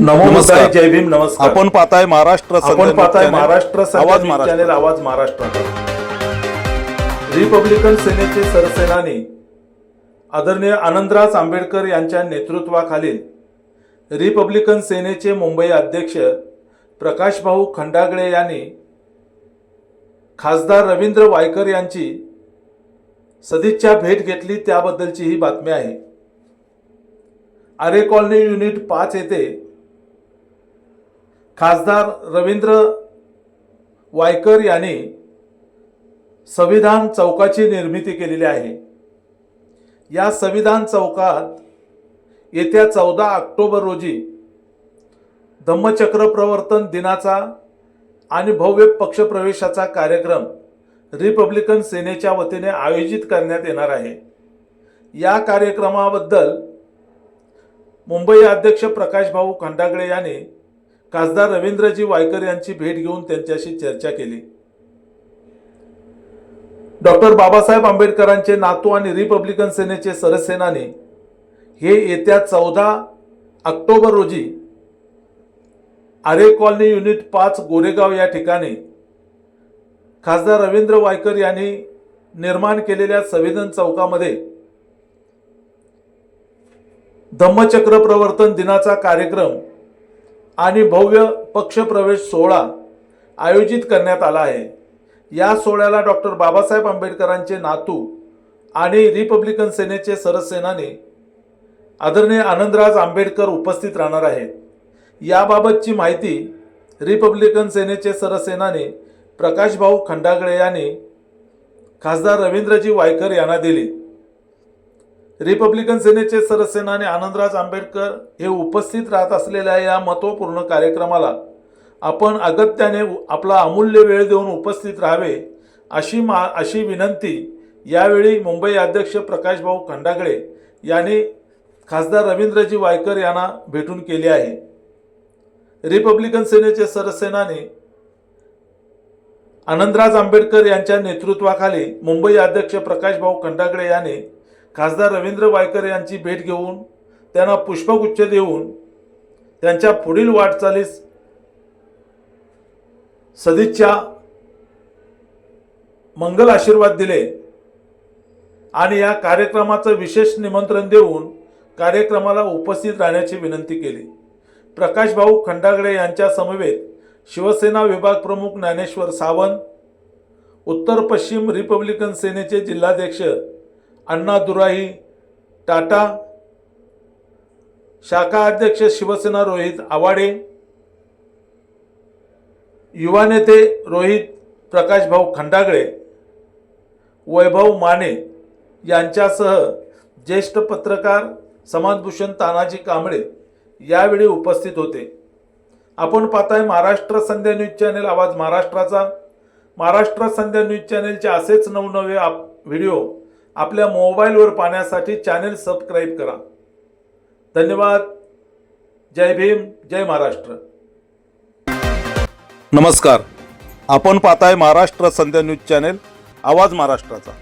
नमो नमस्कार. जय भीम नमस्कार आपण पाहताय महाराष्ट्र आपण पाहताय महाराष्ट्र. आवाज आवाज महाराष्ट्र चॅनेल आवाज महाराष्ट्राचा रिपब्लिकन सेनेचे सरसेनानी आदरणीय आनंदराज आंबेडकर यांच्या नेतृत्वाखालील रिपब्लिकन सेनेचे मुंबई अध्यक्ष प्रकाशभाऊ खंडागळे यांनी खासदार रवींद्र वायकर यांची सदिच्छा भेट घेतली त्याबद्दलची ही बातमी आहे आरे कॉलनी युनिट पाच येथे खासदार रवींद्र वायकर यांनी संविधान चौकाची निर्मिती केलेली आहे. या संविधान चौकात येत्या चौदा ऑक्टोबर रोजी धम्मचक्र प्रवर्तन दिनाचा आणि भव्य पक्षप्रवेशाचा कार्यक्रम रिपब्लिकन सेनेच्या वतीने आयोजित करण्यात येणार आहे. या कार्यक्रमाबद्दल मुंबई अध्यक्ष प्रकाशभाऊ खंडागळे यांनी खासदार रवींद्रजी वायकर यांची भेट घेऊन त्यांच्याशी चर्चा केली. डॉक्टर बाबासाहेब आंबेडकरांचे नातू आणि रिपब्लिकन सेनेचे सरसेनानी हे येत्या चौदा ऑक्टोबर रोजी आरे कॉलनी युनिट पाच गोरेगाव या ठिकाणी खासदार रवींद्र वायकर यांनी निर्माण केलेल्या संविधान चौकामध्ये धम्मचक्र प्रवर्तन दिनाचा कार्यक्रम आणि भव्य पक्षप्रवेश सोहळा आयोजित करण्यात आला आहे. या सोहळ्याला डॉक्टर बाबासाहेब आंबेडकरांचे नातू आणि रिपब्लिकन सेनेचे सरसेनानी आदरणीय आनंदराज आंबेडकर उपस्थित राहणार आहेत. याबाबतची माहिती रिपब्लिकन सेनेचे सरसेनानी प्रकाशभाऊ खंडागळे यांनी खासदार रवींद्रजी वायकर यांना दिली. रिपब्लिकन सेनेचे सरसेनाने आनंदराज आंबेडकर हे उपस्थित राहत असलेल्या या महत्त्वपूर्ण कार्यक्रमाला आपण अगत्याने आपला अमूल्य वेळ देऊन उपस्थित राहावे अशी मा अशी विनंती यावेळी मुंबई अध्यक्ष प्रकाशभाऊ खंडागळे यांनी खासदार रवींद्रजी वायकर यांना भेटून केली आहे. रिपब्लिकन सेनेचे सरसेनाने आनंदराज आंबेडकर यांच्या नेतृत्वाखाली मुंबई अध्यक्ष प्रकाशभाऊ खंडागळे यांनी खासदार रवींद्र वायकर यांची भेट घेऊन त्यांना पुष्पगुच्छ देऊन त्यांच्या पुढील वाटचालीस सदिच्छा मंगल आशीर्वाद दिले आणि या कार्यक्रमाचं विशेष निमंत्रण देऊन कार्यक्रमाला उपस्थित राहण्याची विनंती केली. प्रकाशभाऊ खंडागडे यांच्या समवेत शिवसेना विभाग प्रमुख ज्ञानेश्वर सावंत उत्तर पश्चिम रिपब्लिकन सेनेचे जिल्हाध्यक्ष अण्णा दुराई टाटा शाखा अध्यक्ष शिवसेना रोहित आवाडे युवा नेते रोहित प्रकाशभाऊ खंडागळे वैभव माने यांच्यासह ज्येष्ठ पत्रकार समाजभूषण तानाजी कांबळे यावेळी उपस्थित होते. आपण पाहताय महाराष्ट्र संध्या न्यूज चॅनेल आवाज महाराष्ट्राचा. महाराष्ट्र संध्या न्यूज चॅनेलचे असेच नवनवे आप व्हिडिओ आपल्या मोबाईलवर पाहण्यासाठी चॅनेल सबस्क्राईब करा. धन्यवाद. जय भीम जय महाराष्ट्र. नमस्कार. आपण पाहताय महाराष्ट्र संध्या न्यूज चॅनेल आवाज महाराष्ट्राचा.